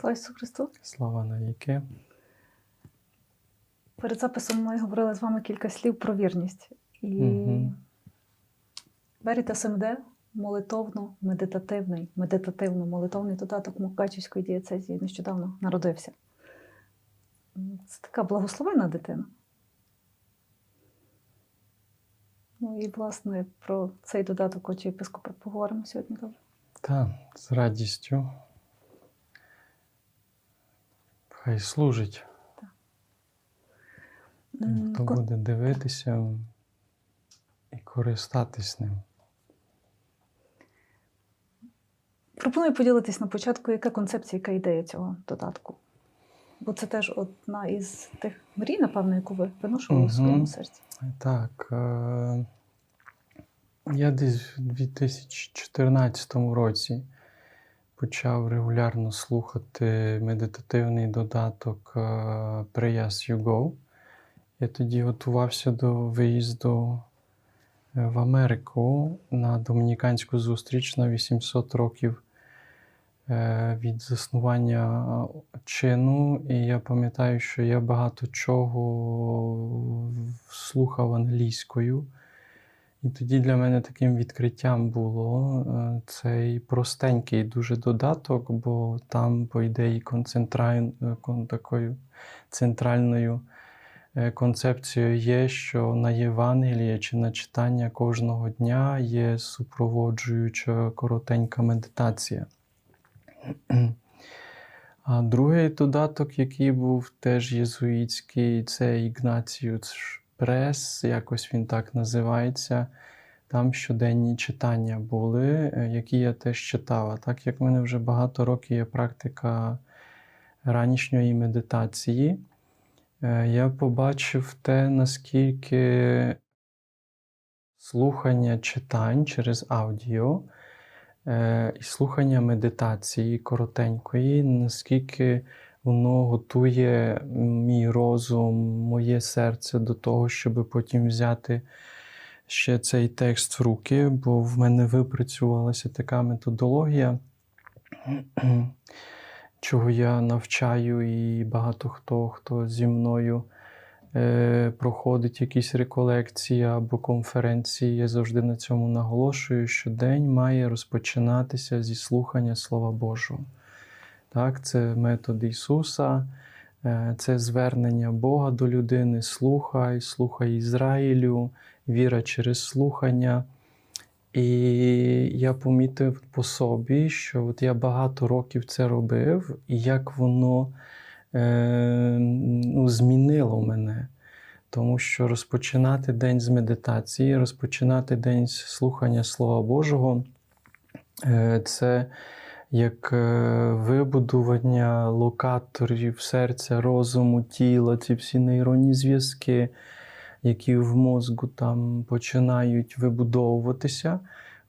Слава Ісусу Христу! Слава навіки. Перед записом ми говорили з вами кілька слів про вірність. І Мгм. Беріте СМД молитовно, медитативний, медитативно молитовний додаток Мукачівської дієцезії нещодавно народився. Це така благословенна дитина. Ну і, власне, про цей додаток очі єпископа поговоримо сьогодні. Добре. Та, з радістю. Хай служить. М, Хто буде дивитися і користатись ним. Пропоную поділитись на початку, яка концепція, яка ідея цього додатку. Бо це теж одна із тих мрій, напевно, яку ви виношували в своєму серці. Так. Е- я десь в 2014 році почав регулярно слухати медитативний додаток е, Pray As You Go. Я тоді готувався до виїзду е, в Америку на домініканську зустріч на 800 років е, від заснування чину. І я пам'ятаю, що я багато чого слухав англійською. І тоді для мене таким відкриттям було е, цей простенький дуже додаток, бо там, по ідеї, е, такою центральною е, концепцією є, що на Євангеліє чи на читання кожного дня є супроводжуюча коротенька медитація. А другий додаток, який був теж єзуїтський, це Ігнаціус Прес, якось він так називається. Там щоденні читання були, е, які я теж читав. А так як в мене вже багато років є практика ранішньої медитації, е, я побачив те, наскільки слухання читань через аудіо е, і слухання медитації коротенької, наскільки воно готує мій розум, моє серце до того, щоб потім взяти ще цей текст в руки, бо в мене випрацювалася така методологія, чого я навчаю, і багато хто, хто зі мною е, проходить якісь реколекції або конференції, я завжди на цьому наголошую, що день має розпочинатися зі слухання Слова Божого. Так, це метод Ісуса, е, це звернення Бога до людини, слухай, слухай Ізраїлю, віра через слухання. І я помітив по собі, що от я багато років це робив, і як воно е, ну, змінило мене. Тому що розпочинати день з медитації, розпочинати день з слухання Слова Божого е, це як е, вибудування локаторів серця, розуму, тіла, ці всі нейронні зв'язки, які в мозку там починають вибудовуватися.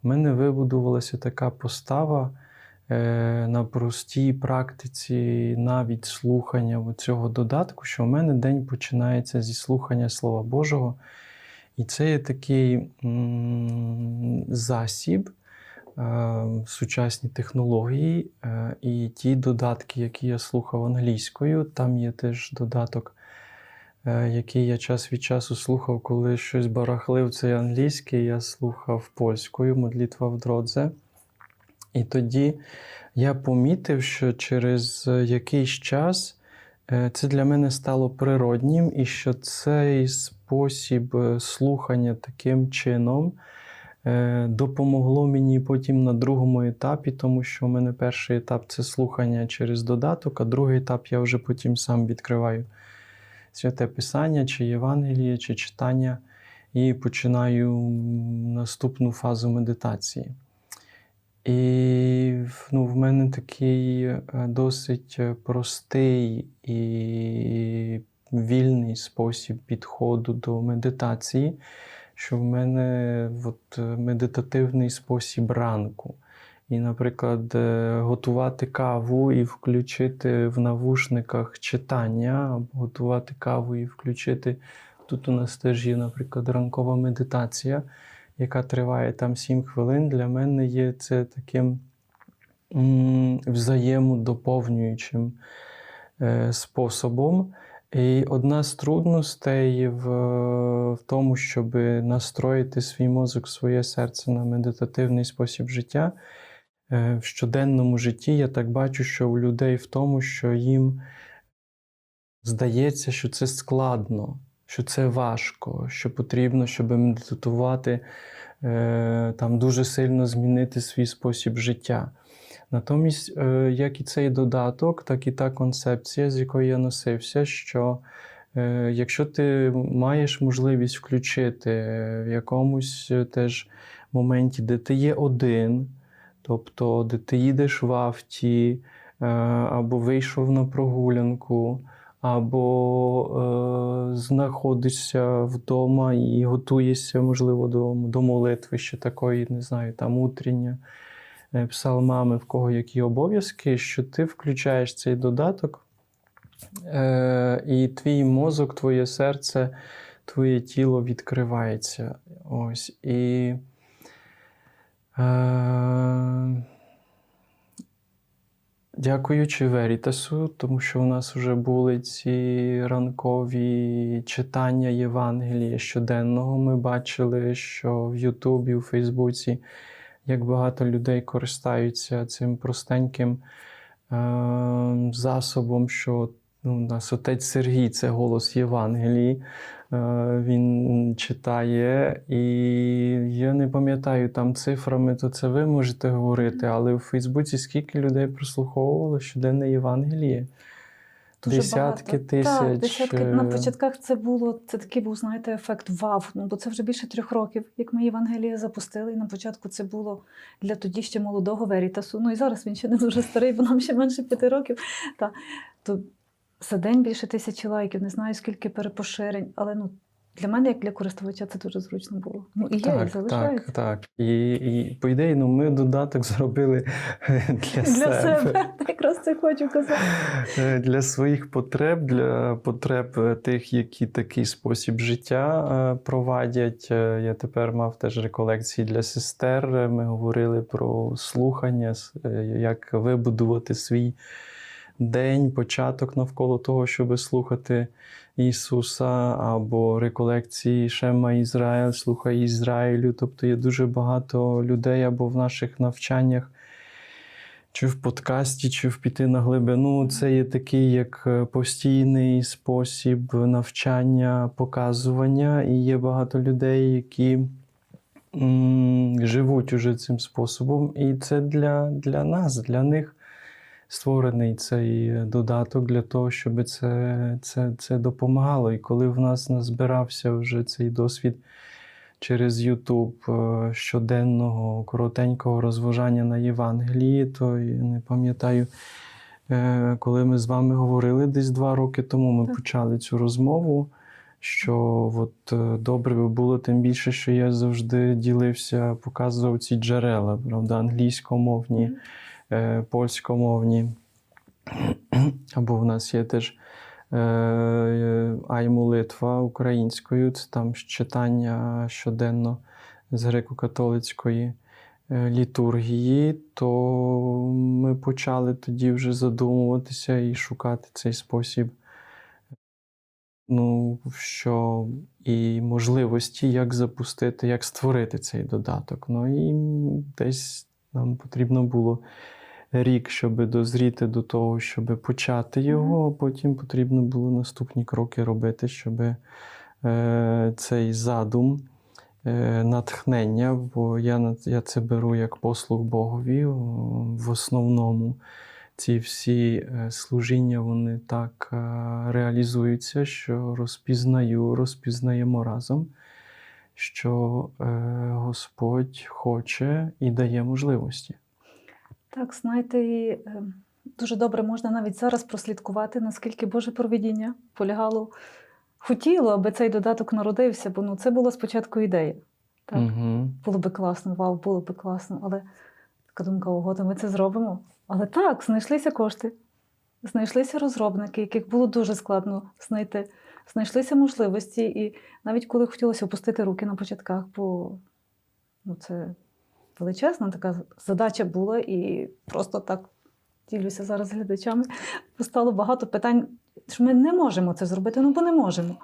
В мене вибудувалася така постава е, на простій практиці, навіть слухання цього додатку, що в мене день починається зі слухання Слова Божого. І це є такий м, засіб, сучасні технології е, і ті додатки, які я слухав англійською. Там є теж додаток, е, який я час від часу слухав, коли щось барахлив цей англійський, я слухав польською, молитва в дродзе. І тоді я помітив, що через якийсь час е, це для мене стало природнім, і що цей спосіб е, слухання таким чином е, допомогло мені потім на другому етапі, тому що у мене перший етап це слухання через додаток, а другий етап я вже потім сам відкриваю святе Писання, чи Євангеліє, чи читання, і починаю наступну фазу медитації. І ну, в мене такий е, досить е, простий і вільний спосіб підходу до медитації, що в мене от, е, медитативний спосіб ранку. І, наприклад, е, готувати каву і включити в навушниках читання, або готувати каву і включити. Тут у нас теж є, наприклад, ранкова медитація, яка триває там 7 хвилин. Для мене є це таким взаємодоповнюючим е, способом. І одна з трудностей в, в тому, щоб настроїти свій мозок, своє серце на медитативний спосіб життя. Е, В щоденному житті я так бачу, що у людей в тому, що їм здається, що це складно, що це важко, що потрібно, щоб медитувати, е, там дуже сильно змінити свій спосіб життя. Натомість, е, як і цей додаток, так і та концепція, з якою я носився, що е, якщо ти маєш можливість включити в якомусь е, теж моменті, де ти є один, тобто де ти їдеш в авті, е, або вийшов на прогулянку, або е, знаходишся вдома і готуєшся, можливо, до, до молитви ще такої, не знаю, там утрення, е, псалмами, в кого які обов'язки, що ти включаєш цей додаток, е, і твій мозок, твоє серце, твоє тіло відкривається. Ось. І е, Дякуючи Верітасу, тому що у нас вже були ці ранкові читання Євангелія щоденного. Ми бачили, що в Ютубі, у Фейсбуці як багато людей користаються цим простеньким е- засобом, що ну, у нас отець Сергій це голос Євангелії. Е, Він читає, і я не пам'ятаю там цифрами, то це ви можете говорити, але у Фейсбуці скільки людей прослуховувало щоденне Євангеліє? Дуже Десятки багато. тисяч. Так, десятки. На е, початках це було це такий був, знаєте, ефект вав. Ну бо це вже більше трьох років, як ми Євангелія запустили. І на початку це було для тоді ще молодого Верітасу. Ну і зараз він ще не дуже старий, бо нам ще менше п'яти років. Та то за день більше тисячі лайків, не знаю скільки перепоширень, але ну. Для мене, як для користувача, це дуже зручно було. Ну і є, і Так, так, так. І, і по ідеї, ну, ми додаток зробили для, Для себе. себе. Якраз це хочу казати. Е, Для своїх потреб, для потреб е, тих, які такий спосіб життя е, провадять. Е, Я тепер мав теж реколекції для сестер. Е, Ми говорили про слухання, е, як вибудувати свій день, початок навколо того, щоб слухати Ісуса, або реколекції Шема Ізраїль, слухай Ізраїлю. Тобто є дуже багато людей або в наших навчаннях чи в подкасті, чи в піти на глибину. Це є такий як е, постійний спосіб навчання, показування, і є багато людей, які живуть уже цим способом. І це для, для нас, для них створений цей додаток для того, щоб це, це, це допомагало. І коли в нас назбирався вже цей досвід через Ютуб е, щоденного коротенького розважання на Євангелії, то я не пам'ятаю, е, коли ми з вами говорили десь два роки тому, ми Так. почали цю розмову. Що от е, добре би було, тим більше, що я завжди ділився, показував ці джерела, правда, англійськомовні, Мгм. Е, польськомовні. Або в нас є теж е, ай-молитва українською, це там читання щоденно з греко-католицької е, літургії, то ми почали тоді вже задумуватися і шукати цей спосіб. Ну, що і можливості, як запустити, як створити цей додаток. Ну і десь нам потрібно було рік, щоб дозріти до того, щоб почати його, а потім потрібно було наступні кроки робити, щоб е, цей задум, е, натхнення, бо я, я це беру як послуг Богові в основному. Ці всі е, служіння вони так реалізуються, що розпізнаю, розпізнаємо разом, що Господь хоче і дає можливості. Так, знаєте, е, дуже добре можна навіть зараз прослідкувати, наскільки Боже провидіння полягало, хотіло, аби цей додаток народився, бо ну, це була спочатку ідея. Так, Угу. було би класно, вау, було би класно, але така думка, ого, то ми це зробимо. Але так, знайшлися кошти, знайшлися розробники, яких було дуже складно знайти. Знайшлися можливості, і навіть коли хотілося опустити руки на початках, бо ну, це величезна така задача була, і просто так ділюся зараз глядачами. Постало багато питань, що ми не можемо це зробити, ну бо не можемо.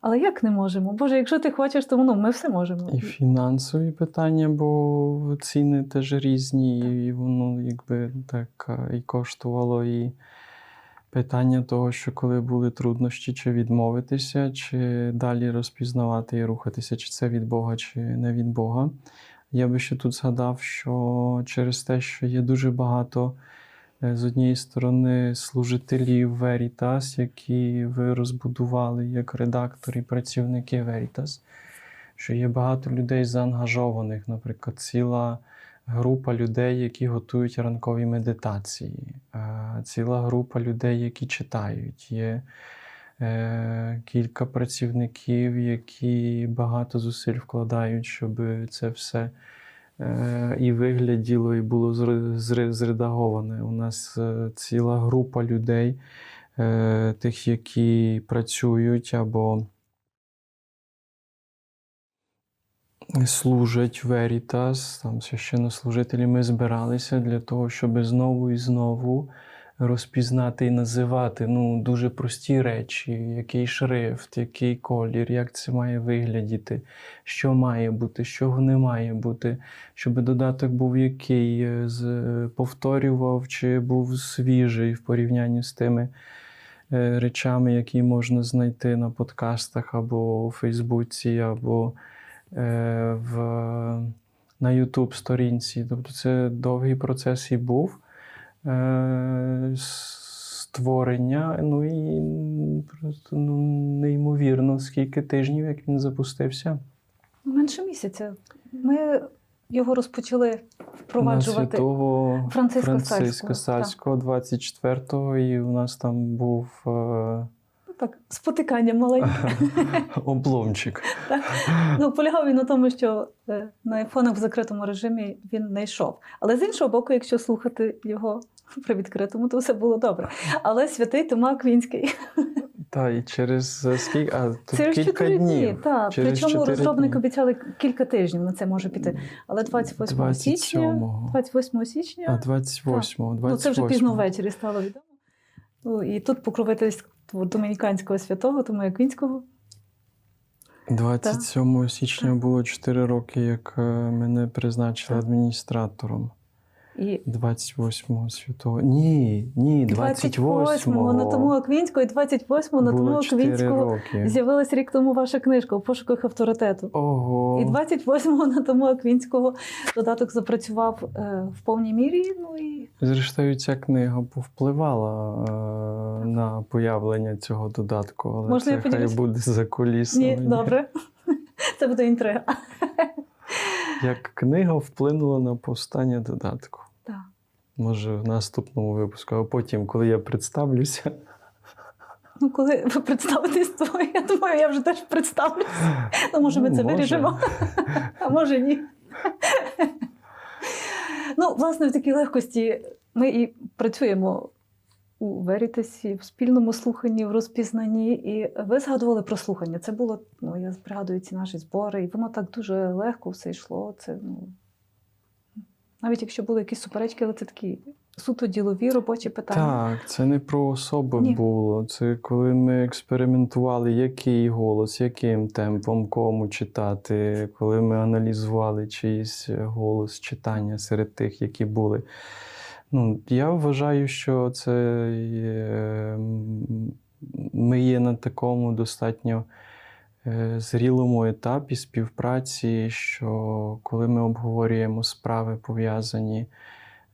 Але як не можемо? Боже, якщо ти хочеш, то ну, ми все можемо. І фінансові питання, бо ціни теж різні, і воно якби так і коштувало. І питання того, що коли були труднощі, чи відмовитися, чи далі розпізнавати і рухатися, чи це від Бога, чи не від Бога. Я би ще тут згадав, що через те, що є дуже багато е, з однієї сторони служителів Veritas, які ви розбудували як редактори, працівники Veritas, що є багато людей заангажованих, наприклад, ціла група людей, які готують ранкові медитації, е, ціла група людей, які читають. Є кілька працівників, які багато зусиль вкладають, щоб це все е, і вигляділо, і було зре- зре- зредаговане. У нас е, ціла група людей, е, тих, які працюють або служать Veritas, там священнослужителі, ми збиралися для того, щоб знову і знову розпізнати і називати ну, дуже прості речі, який шрифт, який колір, як це має виглядіти, що має бути, що не має бути, щоб додаток був який, е, з- повторював чи був свіжий в порівнянні з тими е, речами, які можна знайти на подкастах або у Фейсбуці, або е, в, на YouTube сторінці. Тобто це довгий процес і був е, створення. Ну і просто ну, неймовірно, скільки тижнів, як він запустився. Менше місяця. Ми його розпочали На впроваджувати. святого Франциска Франциска Сальського, Сальського 24-го, і у нас там був е, Ну, Так, спотикання маленьке. обломчик. Ну, полягав він на тому, що е, на айфонах в закритому режимі він не йшов. Але з іншого боку, якщо слухати його при відкритому, то все було добре. Але святий Тома Аквінський Та, і через е, скільки, а тут через кілька 4 дні. днів. Так, Через причому чотири розробники дні. обіцяли кілька тижнів на це може піти. Але 28 січня, 27-го. 28 А січня, 28-го, 28-го. ну це вже пізно ввечері стало відомо. Ну, і тут покровительство домініканського святого, Тома Аквінського. 27 січня було 4 роки, як е, мене призначили адміністратором. І 28-го святого. Ні, ні, 28-го 28-го. на тому Аквінського і 28-го на тому було 4 Аквінського роки. з'явилась рік тому ваша книжка у пошуках авторитету. Ого. І 28-го на тому Аквінського додаток запрацював е, в повній мірі. Ну і Зрештою, ця книга повпливала е, на появлення цього додатку, але Можна це я хай буде за кулісами. ні, добре. Це буде інтрига. Як книга вплинула на повстання додатку. Так. Може, в наступному випуску, а потім, коли я представлюся. Ну, коли ви представитесь, то я думаю, я вже теж представлюсь. Ну, може, ми Ну, це може. виріжемо, а може ні. Ну, власне, в такій легкості ми і працюємо у Верітасі, в спільному слуханні, в розпізнанні. І ви згадували про слухання. Це було, ну, я пригадую ці наші збори, і воно так дуже легко все йшло. Це, ну, навіть якщо були якісь суперечки, але це такі суто ділові робочі питання. Так, це не про особи Ні. було. Це коли ми експериментували, який голос, яким темпом кому читати, коли ми аналізували чийсь голос читання серед тих, які були. Ну, я вважаю, що це є, ми є на такому достатньо е, зрілому етапі співпраці, що коли ми обговорюємо справи пов'язані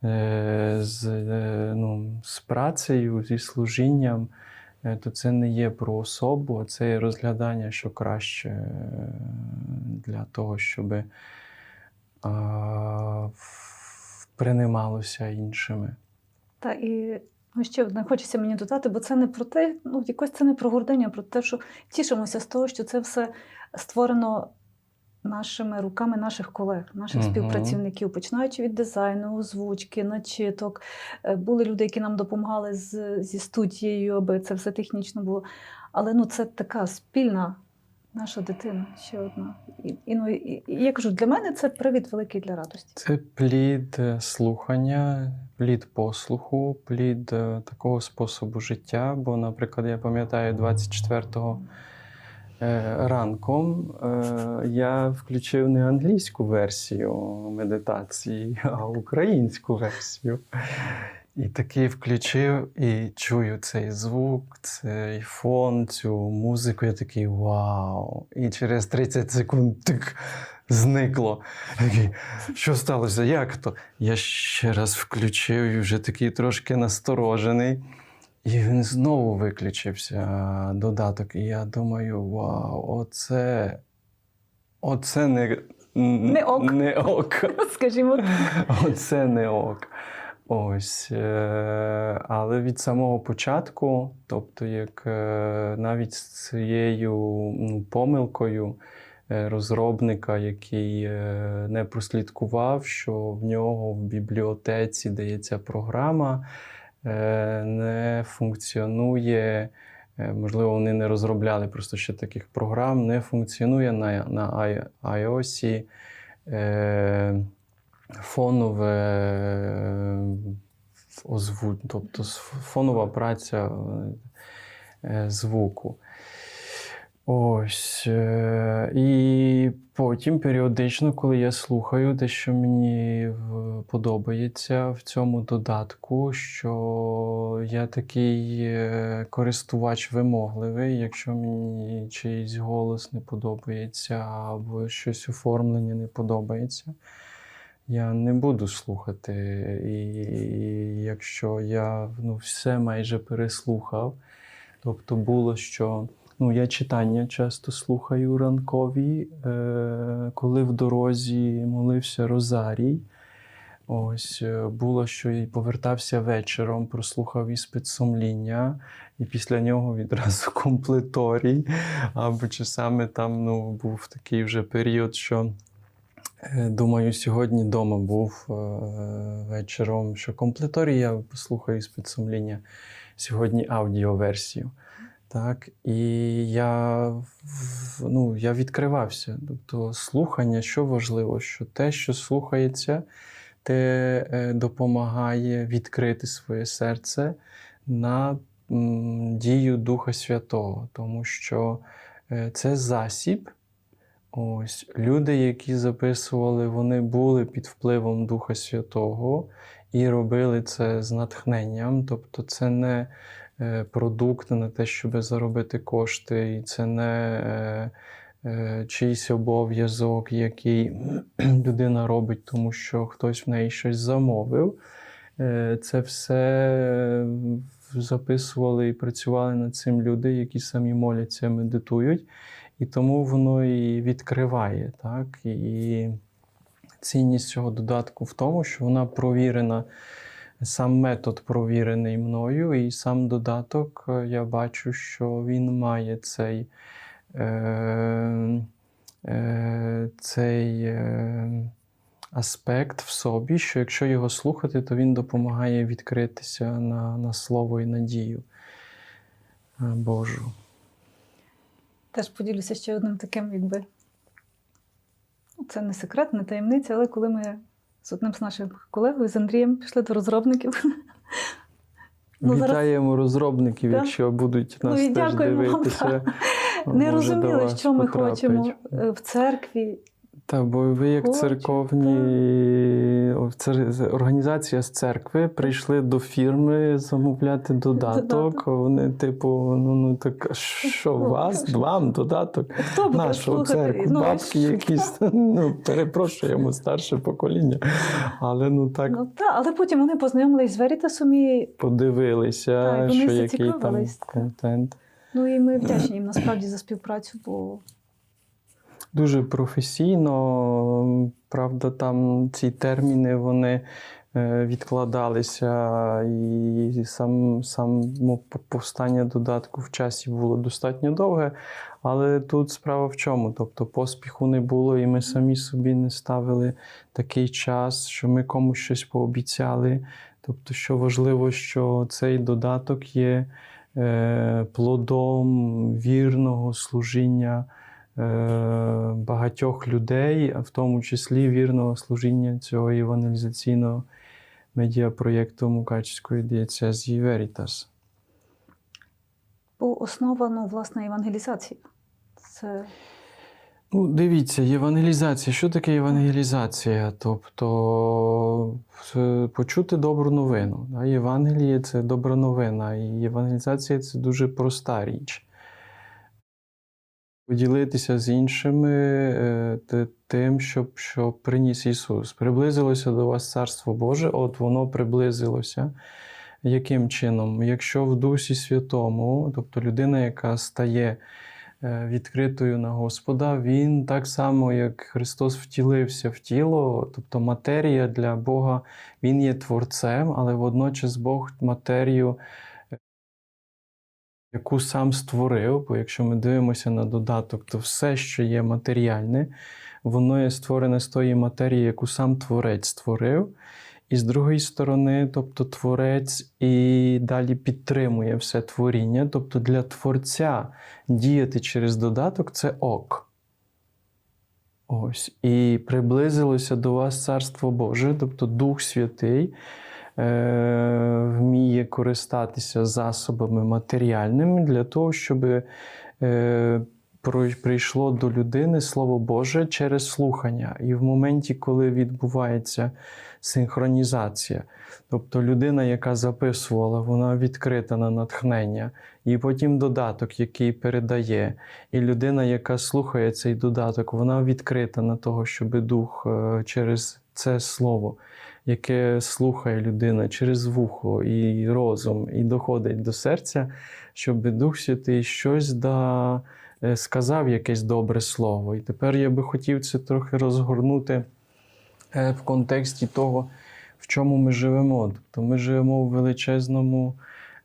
е, з, е, ну, з працею, зі служінням, то це не є про особу, а це є розглядання, що краще для того, щоб приймалося іншими. Та і ну, ще одне хочеться мені додати, бо це не про те, ну якось це не про гординя, а про те, що тішимося з того, що це все створено нашими руками наших колег, наших Мгм. співпрацівників, починаючи від дизайну, озвучки, начиток. Е, Були люди, які нам допомагали з, зі студією, аби це все технічно було. Але ну це така спільна Наша дитина ще одна. І, і, ну, і, і я кажу, для мене це привід великий для радості. Це плід е, слухання, плід послуху, плід е, такого способу життя. Бо, наприклад, я пам'ятаю 24-го е, ранком е, я включив не англійську версію медитації, а українську версію. І такий включив і чую цей звук, цей фон, цю музику. Я такий вау! І через 30 секунд тик, зникло. Я такий, що сталося? Як то? Я ще раз включив і вже такий трошки насторожений. І він знову виключився додаток. І я думаю: вау, оце, оце не, Не ок. Не ок. Скажімо, Оце не ок. Ось. е, Але від самого початку, тобто, як е, навіть з цією ну, помилкою е, розробника, який не прослідкував, що в нього в бібліотеці, ця програма, не функціонує. Можливо, вони не розробляли просто ще таких програм, не функціонує на, на iOS. Фонове е, озву, тобто фонова праця е, звуку. Ось. е, І потім періодично, коли я слухаю те, що мені подобається в цьому додатку, що я такий е, користувач вимогливий, якщо мені чийсь голос не подобається або щось оформлення не подобається. Я не буду слухати. І, і якщо я ну, все майже переслухав, тобто було, що ну, я читання часто слухаю ранкові, е, коли в дорозі молився Розарій. Ось е, було, що і повертався вечором, прослухав іспит сумління, і після нього відразу комплеторій. Або часами там ну, був такий вже період, що Думаю, сьогодні вдома був е, вечором, що комплеторій я послухаю з підсумління сьогодні аудіоверсію. Так, і я, ну, я відкривався. Тобто слухання, що важливо, що те, що слухається, те е, допомагає відкрити своє серце на дію Духа Святого, тому що е, це засіб. Ось люди, які записували, вони були під впливом Духа Святого і робили це з натхненням. Тобто, це не е, продукт на те, щоб заробити кошти, і це не е, е, чийсь обов'язок, який людина робить, тому що хтось в неї щось замовив. Це все записували і працювали над цим люди, які самі моляться, медитують. І тому воно і відкриває. Так? І цінність цього додатку в тому, що вона провірена, сам метод провірений мною, і сам додаток, е, я бачу, що він має цей, е, е, цей е, аспект в собі, що якщо його слухати, то він допомагає відкритися на, на слово і надію е, Божу. Теж поділюся ще одним таким, якби. ну, Це не секрет, не таємниця, але коли ми з одним з наших колегою, з Андрієм, пішли до розробників. Ну, Вітаємо розробників, Так. якщо будуть Ну, нас і теж дивитися. Не розуміли, що ми хочемо е, в церкві. Та бо ви як Хочуть, церковні організація з церкви прийшли до фірми замовляти додаток. Додаток. Вони, типу, ну, ну так що у вас? Вам додаток? Хто буде церкву, Ну, бабки що? якісь, ну, перепрошуємо, старше покоління. Але ну так Ну, та, але потім вони познайомились з Верітасом і подивилися, Так, що який там контент. Ну і ми вдячні їм насправді за співпрацю, бо Дуже професійно. Правда, там ці терміни вони е, відкладалися, і сам, само повстання додатку в часі було достатньо довге. Але тут справа в чому? Тобто поспіху не було, і ми самі собі не ставили такий час, що ми комусь щось пообіцяли. Тобто, що важливо, що цей додаток є е, плодом вірного служіння багатьох людей, а в тому числі вірного служіння цього евангелізаційного медіапроєкту Мукачівської дієцезії Veritas. Бо основа ну, власне евангелізації. Це Ну, дивіться, євангелізація. Що таке євангелізація? Тобто почути добру новину. Євангеліє це добра новина, і євангелізація це дуже проста річ. Поділитися з іншими е, тим, щоб, що приніс Ісус. Приблизилося до вас Царство Боже, от воно приблизилося. Яким чином? Якщо в Дусі Святому, тобто людина, яка стає е, відкритою на Господа, він так само, як Христос втілився в тіло, тобто матерія для Бога, Він є творцем, але водночас Бог матерію, яку сам створив, бо якщо ми дивимося на додаток, то все, що є матеріальне, воно є створене з тої матерії, яку сам творець створив. І з другої сторони, тобто творець і далі підтримує все творіння. Тобто для творця діяти через додаток це ок. Ось. І приблизилося до вас Царство Боже, тобто Дух Святий вміє користатися засобами матеріальними для того, щоб е, прийшло до людини Слово Боже через слухання. І в моменті, коли відбувається синхронізація, тобто людина, яка записувала, вона відкрита на натхнення, і потім додаток, який передає, і людина, яка слухає цей додаток, вона відкрита на того, щоб дух е, через це слово, яке слухає людина через вухо і розум, і доходить до серця, щоб Дух Святий щось да, е, сказав, якесь добре слово. І тепер я би хотів це трохи розгорнути е, в контексті того, в чому ми живемо. Тобто ми живемо в величезному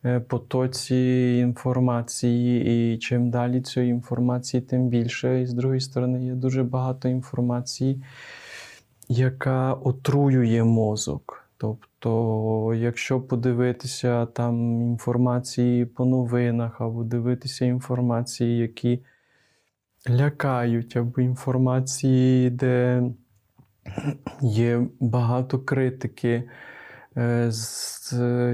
е, потоці інформації, і чим далі цієї інформації, тим більше. І з другої сторони, є дуже багато інформації, яка отруює мозок. Тобто, якщо подивитися там інформації по новинах, або дивитися інформації, які лякають, або інформації, де є багато критики, е,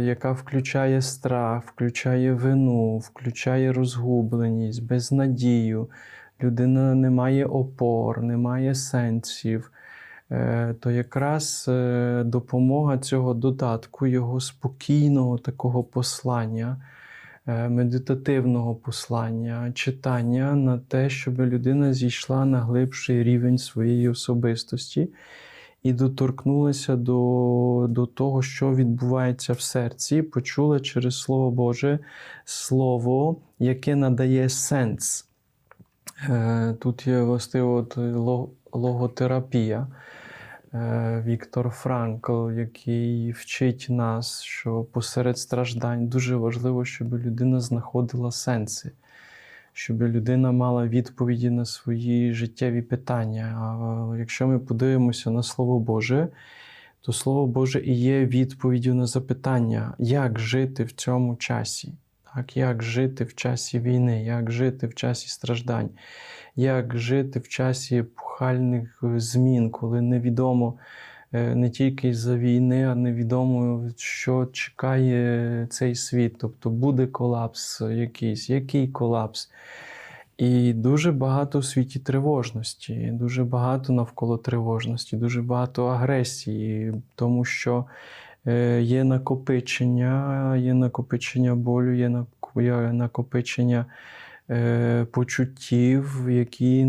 яка включає страх, включає вину, включає розгубленість, безнадію. Людина не має опор, не має сенсів. Е, То якраз е, допомога цього додатку, його спокійного такого послання, е, медитативного послання, читання на те, щоб людина зійшла на глибший рівень своєї особистості і доторкнулася до, до того, що відбувається в серці, почула через Слово Боже слово, яке надає сенс. Тут є властиво от ло- логотерапія. Е, Віктор Франкл, який вчить нас, що посеред страждань дуже важливо, щоб людина знаходила сенси, щоб людина мала відповіді на свої життєві питання. А якщо ми подивимося на Слово Боже, то Слово Боже і є відповіддю на запитання, як жити в цьому часі. Так, як жити в часі війни, як жити в часі страждань, як жити в часі епохальних е, змін, коли невідомо е, не тільки за війни, а невідомо, що чекає цей світ. Тобто буде колапс якийсь, який колапс. І дуже багато в світі тривожності, дуже багато навколо тривожності, дуже багато агресії, тому що є накопичення, є накопичення болю, є накопичення е, почуттів, які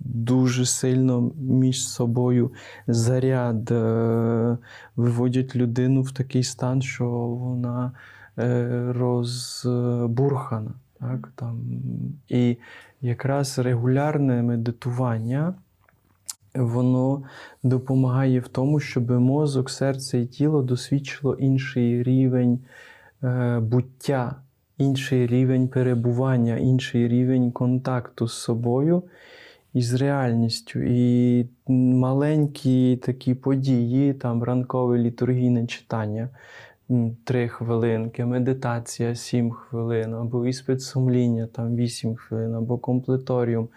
дуже сильно між собою заряд е, виводять людину в такий стан, що вона е, розбурхана. Так, там. І якраз регулярне медитування воно допомагає в тому, щоб мозок, серце і тіло досвідчило інший рівень е, буття, інший рівень перебування, інший рівень контакту з собою і з реальністю. І маленькі такі події, там ранкове літургійне читання. 3 хвилинки, медитація 7 хвилин, або іспит сумління там 8 хвилин, або комплеторіум,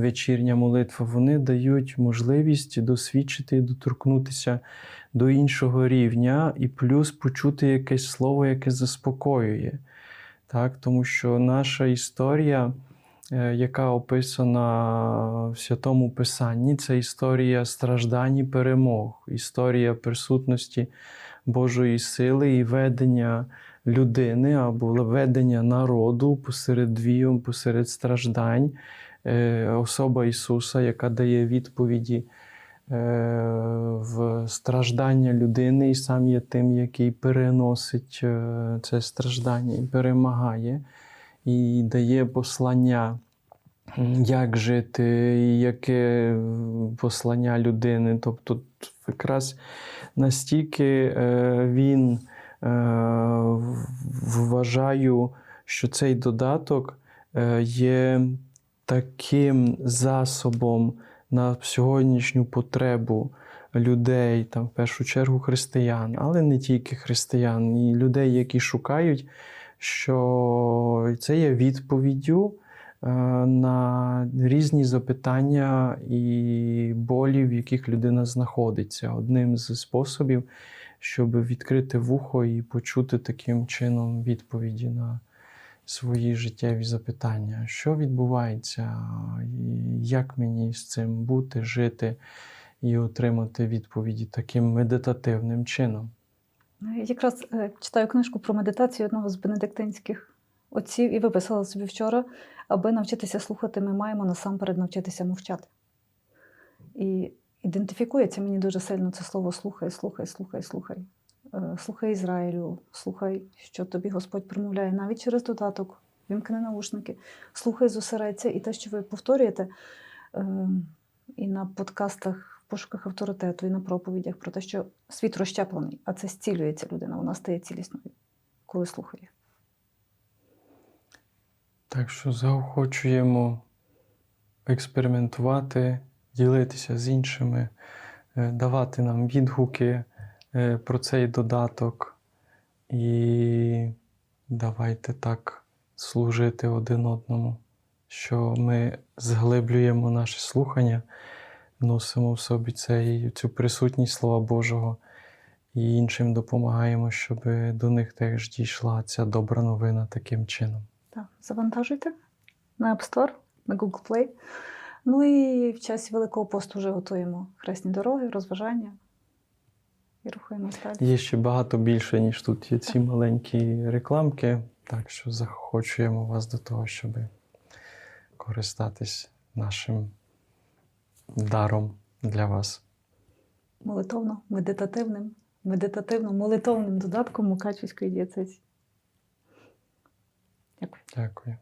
вечірня молитва, вони дають можливість досвідчити і доторкнутися до іншого рівня, і плюс почути якесь слово, яке заспокоює. Так? Тому що наша історія, е, яка описана в Святому Писанні, це історія страждань і перемог, історія присутності Божої сили і ведення людини або ведення народу посеред війом, посеред страждань, особа Ісуса, яка дає відповіді е, в страждання людини, і сам є тим, який переносить е, це страждання і перемагає, і дає послання, як жити, яке е, послання людини. Тобто, якраз настільки е, він е, вважаю, що цей додаток е, є таким засобом на сьогоднішню потребу людей, там, в першу чергу християн, але не тільки християн, і людей, які шукають, що це є відповіддю е, на різні запитання і болі, в яких людина знаходиться. Одним з способів, щоб відкрити вухо і почути таким чином відповіді на свої життєві запитання, що відбувається, як мені з цим бути, жити і отримати відповіді таким медитативним чином. Е, Якраз е, читаю книжку про медитацію одного з бенедиктинських отців і виписала собі вчора, аби навчитися слухати, ми маємо насамперед навчитися мовчати. І ідентифікується мені дуже сильно це слово слухай, слухай, слухай, слухай. Е, Слухай Ізраїлю, слухай, що тобі Господь промовляє навіть через додаток, вімкни наушники, слухай, зосередься, і те, що ви повторюєте е, і на подкастах, пошуках авторитету, і на проповідях про те, що світ розщеплений, а це зцілюється людина, вона стає цілісною, коли слухає. Так що заохочуємо експериментувати, ділитися з іншими, е, давати нам відгуки про цей додаток. І давайте так служити один одному, що ми зглиблюємо наше слухання, носимо в собі цей, цю присутність Слова Божого і іншим допомагаємо, щоб до них теж дійшла ця добра новина таким чином. Так, завантажуйте на App Store, на Google Play. Ну і в часі Великого посту вже готуємо хресні дороги, розважання і рухаємось далі. Є ще багато більше, ніж тут є ці маленькі рекламки. Так що захочуємо вас до того, щоб користатись нашим даром для вас. Молитовно, медитативним, медитативно-молитовним додатком Мукачівської дієцезії. Дякую. Дякую.